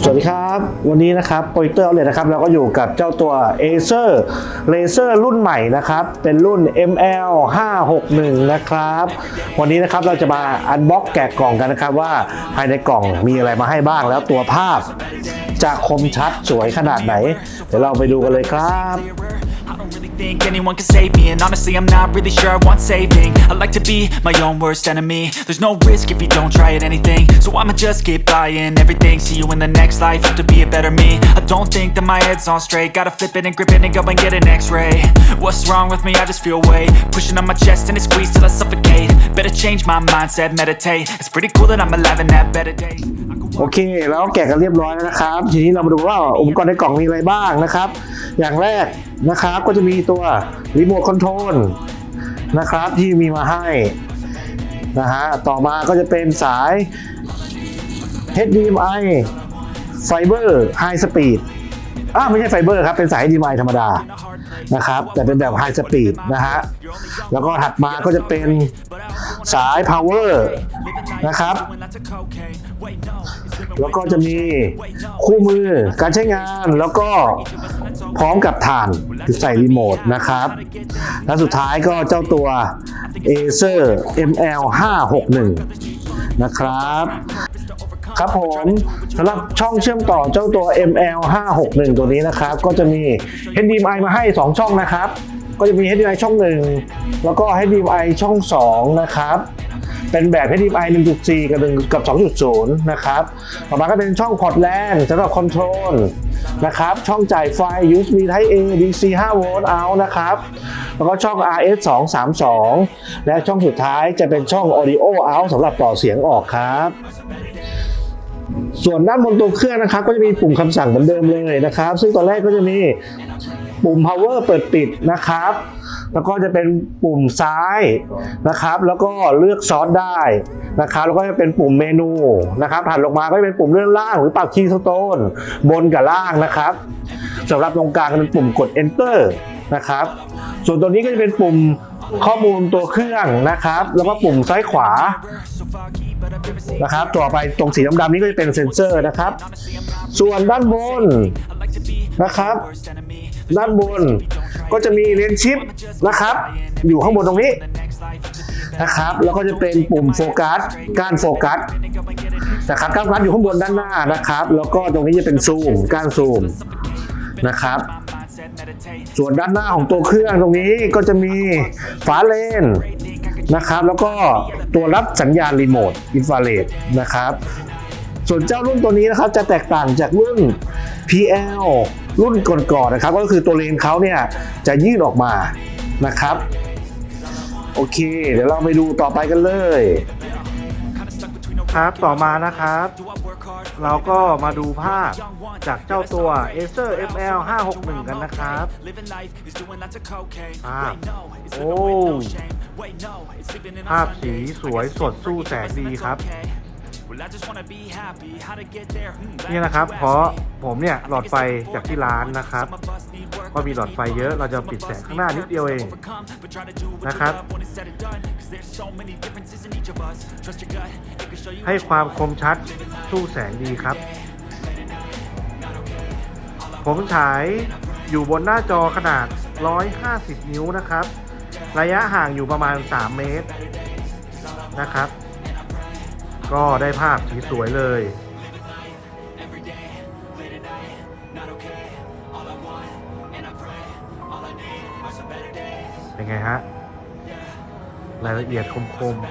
สวัสดีครับ วันนี้นะครับโปรเตอร์เลยนะครับเราก็อยู่กับเจ้าตัว Acer Laser รุ่นใหม่นะครับ เป็นรุ่น ML 561นะครับ วันนี้นะครับเราจะมาอันบ็อกแกะกล่องกันนะครับว่าภายในกล่องมีอะไรมาให้บ้างแล้วตัวภาพจะคมชัดสวยขนาดไหน เดี๋ยวเราไปดูกันเลยครับ don't really think anyone can save me And honestly I'm not really sure I want saving I like to be my own worst enemy There's no risk if you don't try at anything So I'ma just keep buying everything See you in the next life, have to be a better me I don't think that my head's on straight Gotta flip it and grip it and go and get an x-ray What's wrong with me? I just feel weight Pushing on my chest and it squeezes till I suffocate Better change my mindset, meditate It's pretty cool that I'm alive and have better days I could โอเคแล้วแกะกันเรียบร้อยแล้วนะครับ ทีนี้เรามาดูว่าอุปกรณ์ในกล่องมีอะไรบ้างนะครับ อย่างแรกนะครับก็จะ มีตัวรีโมทคอนโทรลนะครับที่มีมาให้นะฮะต่อมาก็จะเป็นสาย HDMI ไฟเบอร์ไฮสปีดอ่าไม่ใช่ไฟเบอร์ครับ เป็นสาย HDMI ธรรมดานะครับ แต่เป็นแบบไฮสปีดนะฮะ แล้วก็ถัดมาก็จะเป็นสาย power นะครับ แล้วก็จะมีคู่มือการใช้งานแล้วก็พร้อมกับฐานคือใส่รีโมทนะครับ และสุดท้ายก็เจ้าตัว Acer ML 561 นะครับครับผมสำหรับช่องเชื่อมต่อเจ้าตัว ML 561 ตัวนี้นะครับ ก็จะมี HDMI มาให้ 2 ช่องนะครับ ก็จะมี HDMI ช่อง 1 แล้วก็ HDMI ช่อง 2 นะครับ เป็นแบบ HDMI 1.4 กับ1กับ 2.0 นะครับต่อมาก็เป็นช่องพอร์ตแลนสำหรับคอนโทรลนะครับ ช่องจ่ายไฟ USB Type A DC 5 v out นะครับ แล้วก็ช่อง RS 232 และช่องสุดท้ายจะเป็นช่อง Audio out สำหรับต่อเสียงออกครับส่วนด้านบนตัวเครื่องนะครับ ก็จะมีปุ่มคำสั่งเหมือนเดิมเลยนะครับ ซึ่งตอนแรกก็จะมี ปุ่ม power เปิดปิดนะครับ แล้วก็จะเป็นปุ่มซ้ายนะครับ แล้วก็เลือกซอสได้นะครับ แล้วก็จะเป็นปุ่มเมนูนะครับถัดลงมาก็จะเป็นปุ่มเลื่อนล่างหรือปรับคีย์สโตนบนกับล่างนะครับสำหรับตรงกลางก็เป็นปุ่มกด enter นะครับ ส่วนตัวนี้ก็จะเป็นปุ่มข้อมูลตัวเครื่องนะครับ แล้วก็ปุ่มซ้ายขวานะครับต่อไปตรงสีดำๆนี้ก็จะเป็นเซ็นเซอร์นะครับ ส่วนด้านบนนะครับ ด้านบนก็จะมีเลนชิปนะครับ อยู่ข้างบนตรงนี้นะครับ แล้วก็จะเป็นปุ่มโฟกัสกานโฟกัสนะครับกานโฟกัสอยู่ข้างบนด้านหน้านะครับ แล้วก็ตรงนี้จะเป็นซูมกานซูมนะครับ ส่วนด้านหน้าของตัวเครื่องตรงนี้ก็จะมีฝาเลนนะครับ แล้วก็ตัวรับสัญญาณรีโมทอินฟราเรดนะครับ ส่วนเจ้ารุ่นตัวนี้นะครับจะแตกต่างจากรุ่น PL รุ่นก่อนๆนะครับก็คือตัวเลนเขาเนี่ยจะยื่นออกมานะครับ โอเค เดี๋ยวเราไปดูต่อไปกันเลยครับต่อมานะครับ เราก็มาดูภาพจากเจ้าตัว Acer ML 561 กันนะครับภาพโอ้ภาพสีสวยสดสู้แสงดีครับ นี่ that นะครับ you เพราะ asked me. ผมเนี่ยหลอดไฟจากที่ร้านนะครับ Some of us need work, ก็มีหลอดไฟเยอะเราจะปิดแสงข้างหน้านิดเดียวเอง overcome, but try to do what you นะครับ love when it's said and done. 'Cause there's so many differences in each of us. Trust your gut, it can show you ให้ความคมชัดสู้แสงดีครับ ผมฉายอยู่บนหน้าจอขนาด 150 นิ้วนะครับ ระยะห่างอยู่ประมาณ 3 เมตรนะครับ ก็ได้ภาพสีสวยเลย เป็นไงฮะ รายละเอียดคมๆ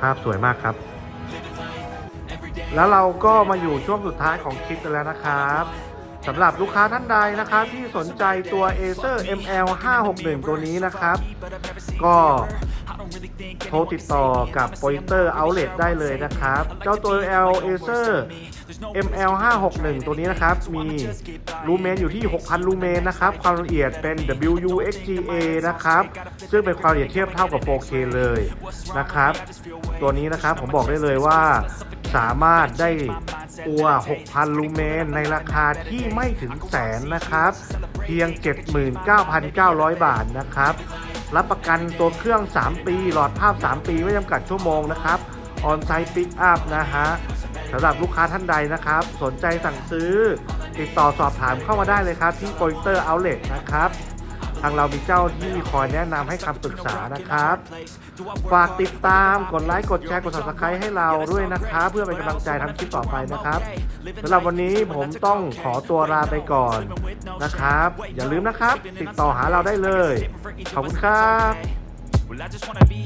ภาพสวยมากครับ แล้วเราก็มาอยู่ช่วงสุดท้ายของคลิปกันแล้วนะครับสำหรับลูกค้าท่านใดนะครับที่สนใจตัว Acer ML 561 ตัวนี้นะครับ ก็โทรติดต่อกับ Pointer Outlet ได้เลยนะครับ เจ้าตัว L Acer ML 561 ตัวนี้นะครับ มีลูเมนอยู่ที่ 6,000 ลูเมนนะครับ ความละเอียดเป็น WUXGA นะครับ ซึ่งเป็นความละเอียดเทียบเท่ากับ 4K เลยนะครับ ตัวนี้นะครับผมบอกได้เลยว่า สามารถได้ตัว 6,000 ลูเมน ในราคาที่ไม่ถึงแสนนะครับ เพียง 79,900 บาทนะครับ รับประกันตัวเครื่อง 3 ปี หลอดภาพ 3 ปีไม่จำกัดชั่วโมงนะครับ ออนไซต์ปิกอัพนะฮะสำหรับลูกค้าท่านใดนะครับ สนใจสั่งซื้อ ติดต่อสอบถามเข้ามาได้เลยครับ ที่โปรเตอร์เอาเล t นะครับ ทางเรามีเจ้าที่คอยแนะนำให้คำปรึกษานะครับ ฝากติดตามกดไลค์กดแชร์กด subscribe ให้เราด้วยนะครับ เพื่อเป็นกำลังใจทำคลิปต่อไปนะครับสำหรับวันนี้ผมต้องขอตัวลาไปก่อนนะครับ อย่าลืมนะครับ ติดต่อหาเราได้เลย ขอบคุณครับ Well, I just wanna be